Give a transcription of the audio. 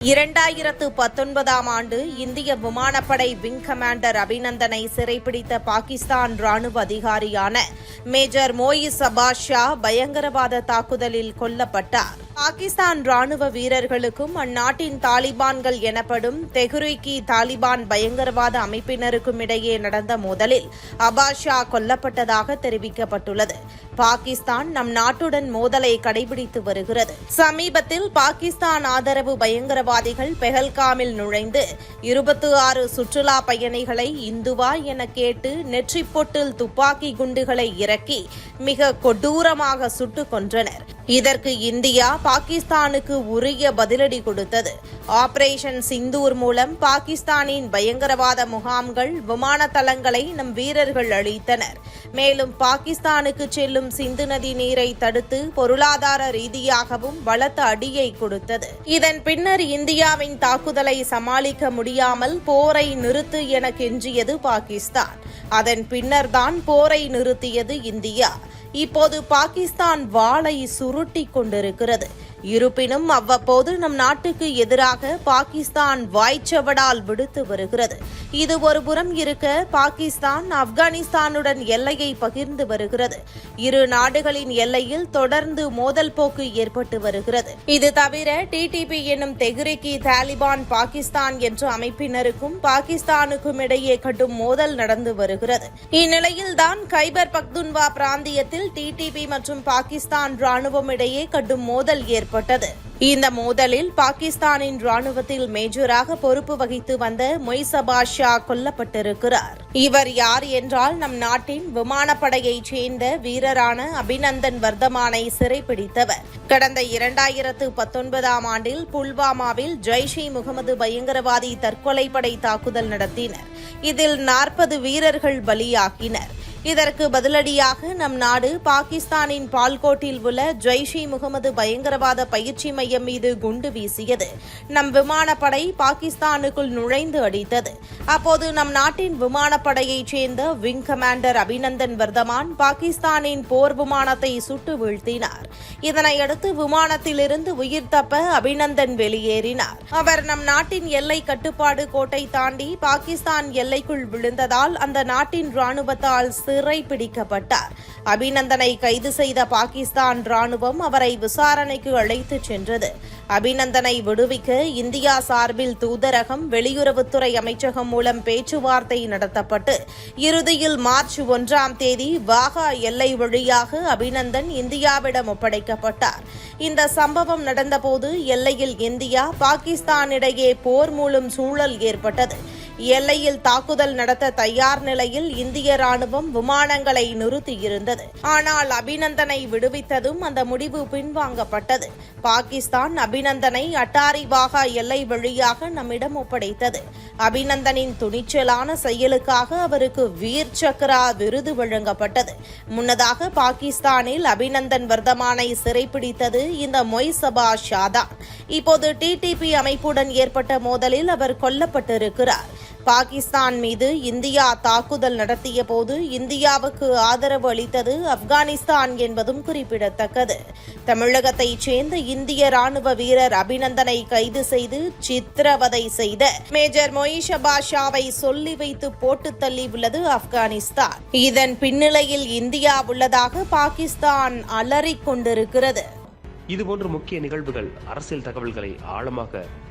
இரண்டாயிரத்து பத்தொன்பதாம் ஆண்டு இந்திய விமானப்படை விங் கமாண்டர் அபிநந்தனை சிறைப்பிடித்த பாகிஸ்தான் ராணுவ அதிகாரியான மேஜர் மோயிஸ் அபாஷா பயங்கரவாத தாக்குதலில் கொல்லப்பட்டார். பாகிஸ்தான் ராணுவ வீரர்களுக்கும் அந்நாட்டின் தாலிபான்கள் எனப்படும் தெஹ்ரிகி தாலிபான் பயங்கரவாத அமைப்பினருக்கும் இடையே நடந்த மோதலில் அபாஸ் ஷா கொல்லப்பட்டதாக தெரிவிக்கப்பட்டுள்ளது. பாகிஸ்தான் நம் நாட்டுடன் மோதலை கடைபிடித்து வருகிறது. சமீபத்தில் பாகிஸ்தான் ஆதரவு பயங்கரவாதிகள் பெஹல்காமில் நுழைந்து இருபத்தி ஆறு சுற்றுலா பயணிகளை இந்துவா என கேட்டு நெற்றிப்பொட்டில் துப்பாக்கி குண்டுகளை இறக்கி மிக கொடூரமாக சுட்டுக் கொன்றனர். இதற்கு இந்தியா பாகிஸ்தானுக்கு உரிய பதிலடி கொடுத்தது. ஆபரேஷன் சிந்தூர் மூலம் பாகிஸ்தானின் பயங்கரவாத முகாம்கள் விமான தளங்களை நம் வீரர்கள் அளித்தனர் மேலும் பாகிஸ்தானுக்கு செல்லும் சிந்து நதி நீரை தடுத்து பொருளாதார ரீதியாகவும் பலத்த அடியை கொடுத்தது. இதன் பின்னர் இந்தியாவின் தாக்குதலை சமாளிக்க முடியாமல் போரை நிறுத்து என கெஞ்சியது பாகிஸ்தான். அதன் பின்னர்தான் போரை நிறுத்தியது இந்தியா. இப்போது பாகிஸ்தான் வாளை சுருட்டி கொண்டிருக்கிறது. இருப்பினும் அவ்வப்போது நம் நாட்டுக்கு எதிராக பாகிஸ்தான் வாய்ச்சவடால் விடுத்து வருகிறது. இது ஒருபுறம் இருக்க பாகிஸ்தான் ஆப்கானிஸ்தானுடன் எல்லையை பகிர்ந்து வருகிறது. இரு நாடுகளின் எல்லையில் தொடர்ந்து மோதல் போக்கு ஏற்பட்டு வருகிறது. இது தவிர டிடிபி என்னும் தெஹ்ரிக்கி தாலிபான் பாகிஸ்தான் என்ற அமைப்பினருக்கும் பாகிஸ்தானுக்கும் இடையே கடும் மோதல் நடந்து வருகிறது. இந்நிலையில்தான் கைபர் பக்துன்வா பிராந்தியத்தில் டிடிபி மற்றும் பாகிஸ்தான் ராணுவம் இடையே கடும் மோதல் ஏற்பட்டது இந்த மோதலில் பாகிஸ்தானின் ராணுவத்தில் மேஜராக பொறுப்பு வகித்து வந்த மொய்சபா ஷா கொல்லப்பட்டிருக்கிறார். இவர் யார் என்றால் நம் நாட்டின் விமானப்படையைச் சேர்ந்த வீரரான அபிநந்தன் வர்தமானை சிறைப்பிடித்தவர். கடந்த இரண்டாயிரத்து பத்தொன்பதாம் ஆண்டில் புல்வாமாவில் ஜெய்ஷ் இ முகமது பயங்கரவாதி தற்கொலைப்படை தாக்குதல் நடத்தினர். இதில் நாற்பது வீரர்கள் பலியாகினர். இதற்கு பதிலடியாக நம் நாடு பாகிஸ்தானின் பால்கோட்டில் உள்ள ஜெய்ஷி முகமது பயங்கரவாத பயிற்சி மையம் மீது குண்டு வீசியது. நம் விமானப்படை பாகிஸ்தானுக்குள் நுழைந்து அடித்தது. அப்போது நம் நாட்டின் விமானப்படையைச் சேர்ந்த விங் கமாண்டர் அபிநந்தன் வர்தமான் பாகிஸ்தானின் போர் விமானத்தை சுட்டு வீழ்த்தினார். இதனையடுத்து விமானத்திலிருந்து உயிர் தப்ப அபிநந்தன் வெளியேறினார். அவர் நம் நாட்டின் எல்லை கட்டுப்பாடு கோட்டை தாண்டி பாகிஸ்தான் எல்லைக்குள் விழுந்ததால் அந்த நாட்டின் ராணுவத்தால் சிறை பிடிக்கப்பட்டார் அபிநந்தனை கைது செய்த பாகிஸ்தான் ராணுவம் அவரை விசாரணைக்கு அழைத்துச் சென்றது. அபிநந்தனை விடுவிக்க இந்தியா சார்பில் தூதரகம் வெளியுறவுத்துறை அமைச்சகம் மூலம் பேச்சுவார்த்தை நடத்தப்பட்டு இறுதியில் மார்ச் ஒன்றாம் தேதி வாகா எல்லை வழியாக அபிநந்தன் இந்தியாவிடம் ஒப்படைக்கப்பட்டார். இந்த சம்பவம் நடந்தபோது எல்லையில் இந்தியா பாகிஸ்தானிடையே போர் மூலம் சூழல் ஏற்பட்டது. எல்லையில் தாக்குதல் நடத்த தயார் நிலையில் இந்திய ராணுவம் விமானங்களை நிறுத்தியிருந்தது. ஆனால் அபிநந்தனை விடுவித்ததும் அந்த முடிவு பின்வாங்கப்பட்டது. பாகிஸ்தான் அபிநந்தனை அட்டாரி வாகா எல்லை வழியாக நம்மிடம் ஒப்படைத்தது. அபிநந்தனின் துணிச்சலான செயலுக்காக அவருக்கு வீர் சக்ரா விருது வழங்கப்பட்டது. முன்னதாக பாகிஸ்தானில் அபிநந்தன் வர்தமானை சிறைப்பிடித்தது இந்த மொய்சபா ஷாதா. இப்போது டிடிபி அமைப்புடன் ஏற்பட்ட மோதலில் அவர் கொல்லப்பட்டிருக்கிறார். பாகிஸ்தான் மீது இந்தியா தாக்குதல் நடத்திய போது இந்தியாவுக்கு ஆதரவு அளித்தது ஆப்கானிஸ்தான் என்பதும் குறிப்பிடத்தக்கது. தமிழகத்தைச் சேர்ந்த இந்திய ராணுவ வீரர் அபிநந்தனை கைது செய்து சித்திரவதை செய்த மேஜர் மொயிஷபா பாஷாவை சொல்லி வைத்து போட்டு தள்ளி உள்ளது ஆப்கானிஸ்தான். இதன் பின்னிலையில் இந்தியா உள்ளதாக பாகிஸ்தான் அலறிக் கொண்டிருக்கிறது. இதுபோன்ற முக்கிய நிகழ்வுகள் அரசியல் தகவல்களை ஆழமாக